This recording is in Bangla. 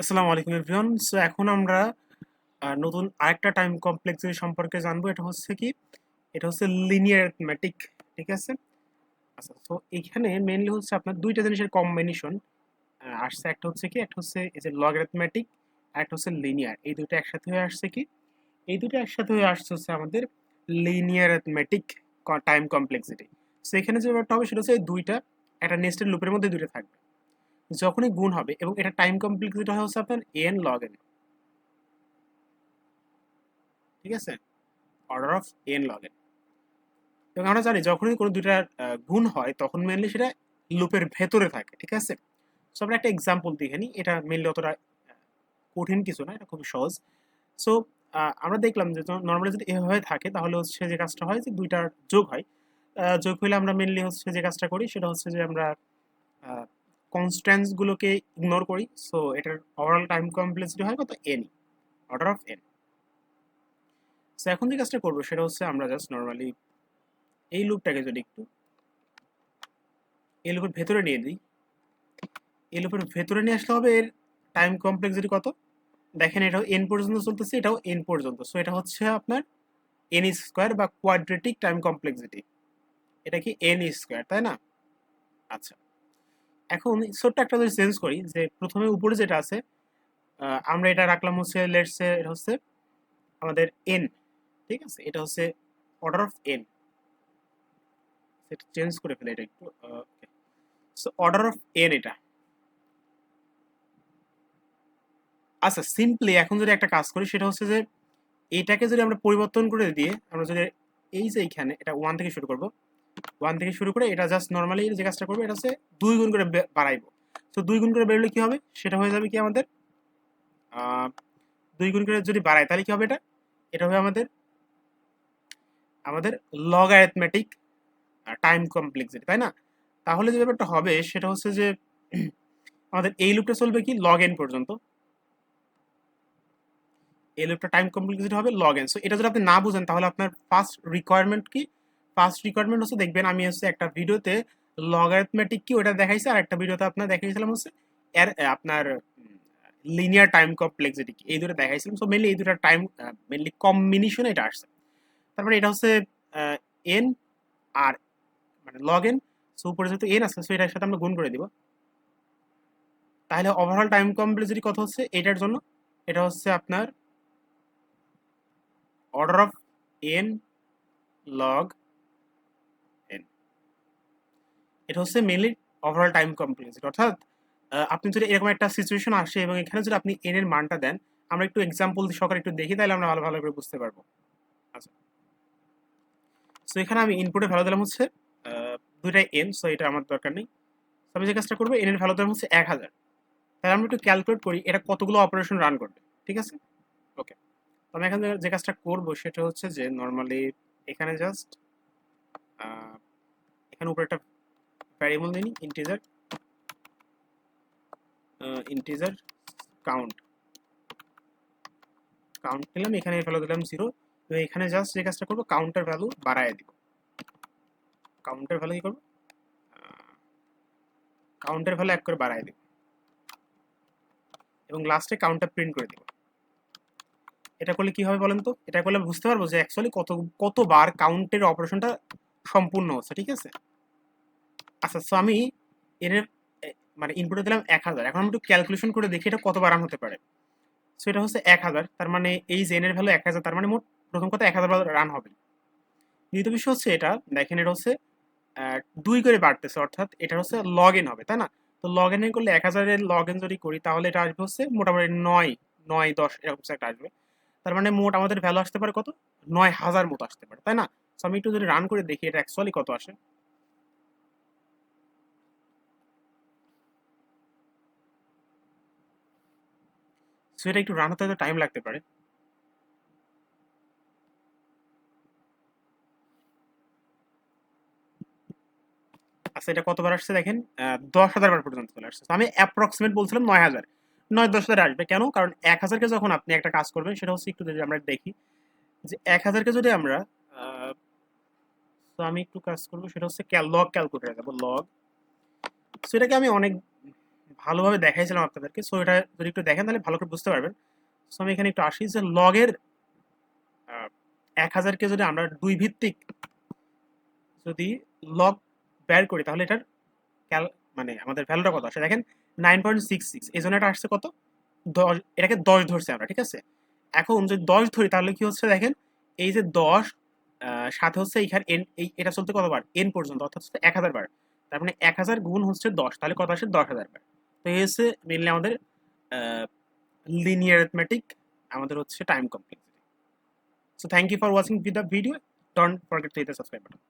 আসসালামু আলাইকুম এভরিওয়ান। সো এখন আমরা নতুন আরেকটা টাইম কমপ্লেক্সিটি সম্পর্কে জানব। এটা হচ্ছে কি? এটা হচ্ছে লিনিয়ার অ্যারিথমেটিক ঠিক আছে? আচ্ছা তো এখানে মেইনলি হচ্ছে আপনার দুইটা জিনিসের কম্বিনেশন আসছে। একটা হচ্ছে কি? একটা হচ্ছে এই যে লগ অ্যারিথমেটিক আর একটা হচ্ছে লিনিয়ার এই দুটো একসাথে হয়ে আসছে কি? এই দুটো একসাথে হয়ে আসছে হচ্ছে আমাদের linear arithmetic time complexity so এখানে যে ব্যাপারটা হবে, সেটা হচ্ছে দুইটা, একটা নেস্টেড লুপের মধ্যে দুইটা থাকবে। যখনই গুণ হবে এবং এটা টাইম কমপ্লেক্সিটি হচ্ছে আপনার এন লগ এন ঠিক আছে? Order of N log N এবং আমরা জানি যখনই কোনো দুইটার আহ, গুণ হয় তখন মেনলি সেটা লুপের ভেতরে থাকে ঠিক আছে? সো আমরা একটা এক্সাম্পল দেখে নিই। এটা মেনলি অতটা কঠিন কিছু না এটা খুবই সহজ। সো আমরা দেখলাম যে নর্মালি যদি এভাবে থাকে তাহলে হচ্ছে যে কাজটা হয় যে দুইটার যোগ হয়। যোগ হইলে আমরা মেনলি হচ্ছে যে কাজটা করি সেটা হচ্ছে যে আমরা কনস্ট্যান্স গুলোকে ইগনোর করি সো এটার ওভারঅল টাইম কমপ্লেক্সিটি হয় কত? N order of N so এখন যে কাজটা করব সেটা হচ্ছে আমরা জাস্ট নর্মালি এই লুপটাকে যদি একটু এই লুপের ভেতরে নিয়ে দিই, এই লুপের ভেতরে নিয়ে আসলে হবে এর টাইম কমপ্লেক্সিটি কত? দেখেন এটাও এন পর্যন্ত চলতেছে, এটাও এন পর্যন্ত। সো এটা হচ্ছে আপনার এন স্কোয়ার বা কোয়াড্রেটিক টাইম কমপ্লেক্সিটি এটা কি এন স্কোয়ার তাই না? আচ্ছা। এখন ছোট্ট একটা যদি চেঞ্জ করি যে প্রথমে উপরে যেটা আছে আমরা এটা রাখলাম হচ্ছে লেটসে এটা হচ্ছে আমাদের এন ঠিক আছে? এটা হচ্ছে অর্ডার অফ এন সেটা চেঞ্জ করে ফেলে এটা একটু সো অর্ডার অফ এন এটা। আচ্ছা সিম্পলি এখন যদি একটা কাজ করি, সেটা হচ্ছে যে এটাকে যদি আমরা পরিবর্তন করে দিয়ে আমরা যদি এই যে এইখানে এটা ওয়ান থেকে শুরু করব ওয়ান থেকে শুরু করে এটা জাস্ট নর্মালি যে কাজটা করব, এটা হচ্ছে দুই গুণ করে বাড়াইবো। তো দুই গুণ করে বেরোলে কি হবে? সেটা হয়ে যাবে কি আমাদের দুই গুণ করে যদি বাড়ায়, তাহলে কি হবে এটা? এটা হবে আমাদের আমাদের লগ অ্যারিথমেটিক টাইম কমপ্লেক্সিটি তাই না? তাহলে যে ব্যাপারটা হবে, সেটা হচ্ছে যে, আমাদের এই লুপটা চলবে কি? লগ এন পর্যন্ত। এই লুপটা টাইম কমপ্লেক্সিটি হবে লগ এন সো এটা যদি আপনি না বুঝেন, তাহলে আপনার ফার্স্ট রিকোয়ারমেন্ট কি? ফার্স্ট রিকোয়ারমেন্ট হচ্ছে, দেখবেন আমি হচ্ছে একটা ভিডিওতে লগারিথমেটিক কি ওটা দেখাইছি আর একটা ভিডিওতে আপনার দেখাইছিলাম হচ্ছে এর আপনার লিনিয়ার টাইম কমপ্লেক্সিটি এই দুটো দেখাইছিলাম। সো মেনলি এই দুটো টাইম মেনলি কম্বিনেশনে এটা আসছে। তারপরে এটা হচ্ছে এন আর মানে লগ এন সো উপরে যেহেতু এন আছে সো এটার সাথে আমরা গুণ করে দিব। তাহলে ওভারঅল টাইম কমপ্লেক্সিটি কত হচ্ছে, এটার জন্য? এটা হচ্ছে আপনার order of n log n এটা হচ্ছে মেনলি ওভারঅল টাইম কমপ্লেক্সিটি অর্থাৎ আপনি যদি এরকম একটা সিচুয়েশন আসে এবং এখানে যদি আপনি এন এর মানটা দেন, আমরা একটু এক্সাম্পল সহকারে একটু দেখি, তাহলে আমরা ভালো ভালো করে বুঝতে পারব। আচ্ছা। সো এখানে আমি ইনপুটের ভ্যালু দিলাম হচ্ছে দুইটাই এন সো এটা আমার দরকার নেই। আমি যে কাজটা করব এন এর ভ্যালু দিলাম হচ্ছে এক হাজার। তাহলে আমরা একটু ক্যালকুলেট করি, এটা কতগুলো অপারেশন রান করবে, ঠিক আছে? ওকে তো আমি এখানে যে কাজটা করব, সেটা হচ্ছে যে নর্মালি এখানে জাস্ট এখানে উপরে একটা ভ্যারিয়েবল নিই ইন্টিজার ইন্টিজার কাউন্ট কাউন্ট নিলাম এখানে ভ্যালু দিলাম জিরো তো এখানে জাস্ট যে কাজটা করব কাউন্টার ভ্যালু বাড়ায় দিব। কাউন্টার ভ্যালু কি করব? কাউন্টার ভ্যালু এক করে বাড়ায় দিব। এবং লাস্টে কাউন্টার প্রিন্ট করে দিব। এটা করলে কি হবে বলেন তো? এটা করলে বুঝতে পারব যে অ্যাকচুয়ালি কত, কতবার কাউন্টের অপারেশনটা সম্পূর্ণ হচ্ছে, ঠিক আছে? আচ্ছা সো আমি এর মানে ইনপুটে দিলাম এক হাজার। এখন আমি একটু ক্যালকুলেশন করে দেখি এটা কতবার রান হতে পারে। সো এটা হচ্ছে এক হাজার, তার মানে এই জেনের ভ্যালু এক হাজার, তার মানে মোট প্রথম কথা এক হাজার রান হবে। দ্বিতীয় বিষয় হচ্ছে এটা, দেখেন এটা হচ্ছে দুই করে বাড়তেছে, অর্থাৎ এটা হচ্ছে লগ ইন হবে, তাই না? তো লগ ইন করলে এক হাজারের লগ ইন যদি করি, তাহলে এটা আসবে হচ্ছে মোটামুটি নয় নয় দশ, এরকম একটা আসবে। তার মানে মোট আমাদের ভ্যালু আসতে পারে কত? নয় হাজার মতো আসতে পারে, তাই না? তো আমি একটু যদি রান করে দেখি এটা অ্যাকচুয়ালি কত আসে? সো এটা একটু রান হতে হয়তো টাইম লাগতে পারে। আচ্ছা এটা কতবার আসছে দেখেন? দশ হাজার বার পর্যন্ত চলে আসছে। আমি অ্যাপ্রক্সিমেট বলছিলাম নয় হাজার। নয়, দশ হাজার আসবে। কেন? কারণ এক হাজারকে যখন আপনি একটা কাজ করবেন, সেটা হচ্ছে একটু যদি আমরা দেখি যে এক হাজারকে যদি আমরা তো আমি একটু কাজ করব, সেটা হচ্ছে লগ ক্যালকুলেটার যাব। লগ সেটাকে আমি অনেক ভালোভাবে দেখাইছিলাম আপনাদেরকে। সো এটা যদি একটু দেখেন, তাহলে ভালো করে বুঝতে পারবেন। সো আমি এখানে একটু আসি যে লগের এক হাজারকে যদি আমরা দুই ভিত্তিক যদি লগ বের করি, তাহলে এটার ক্যাল মানে আমাদের ভ্যালুটা কত আসে? দেখেন নাইন পয়েন্ট সিক্স সিক্স এই জন্য এটা আসছে কত? দশ, এটাকে দশ ধরছে আমরা, ঠিক আছে? এখন যদি দশ ধরি, তাহলে কি হচ্ছে দেখেন, এই যে দশ সাথে হচ্ছে এইখানে এন এই, এটা চলতে কতবার? এন পর্যন্ত, অর্থাৎ হচ্ছে এক হাজার বার। তার মানে এক হাজার গুণ হচ্ছে দশ, তাহলে কত আসে? দশ হাজার বার। মেনলি আমাদের লিনিয়ার অ্যাথমেটিক আমাদের হচ্ছে time complexity so thank you for watching the video don't forget to hit the subscribe button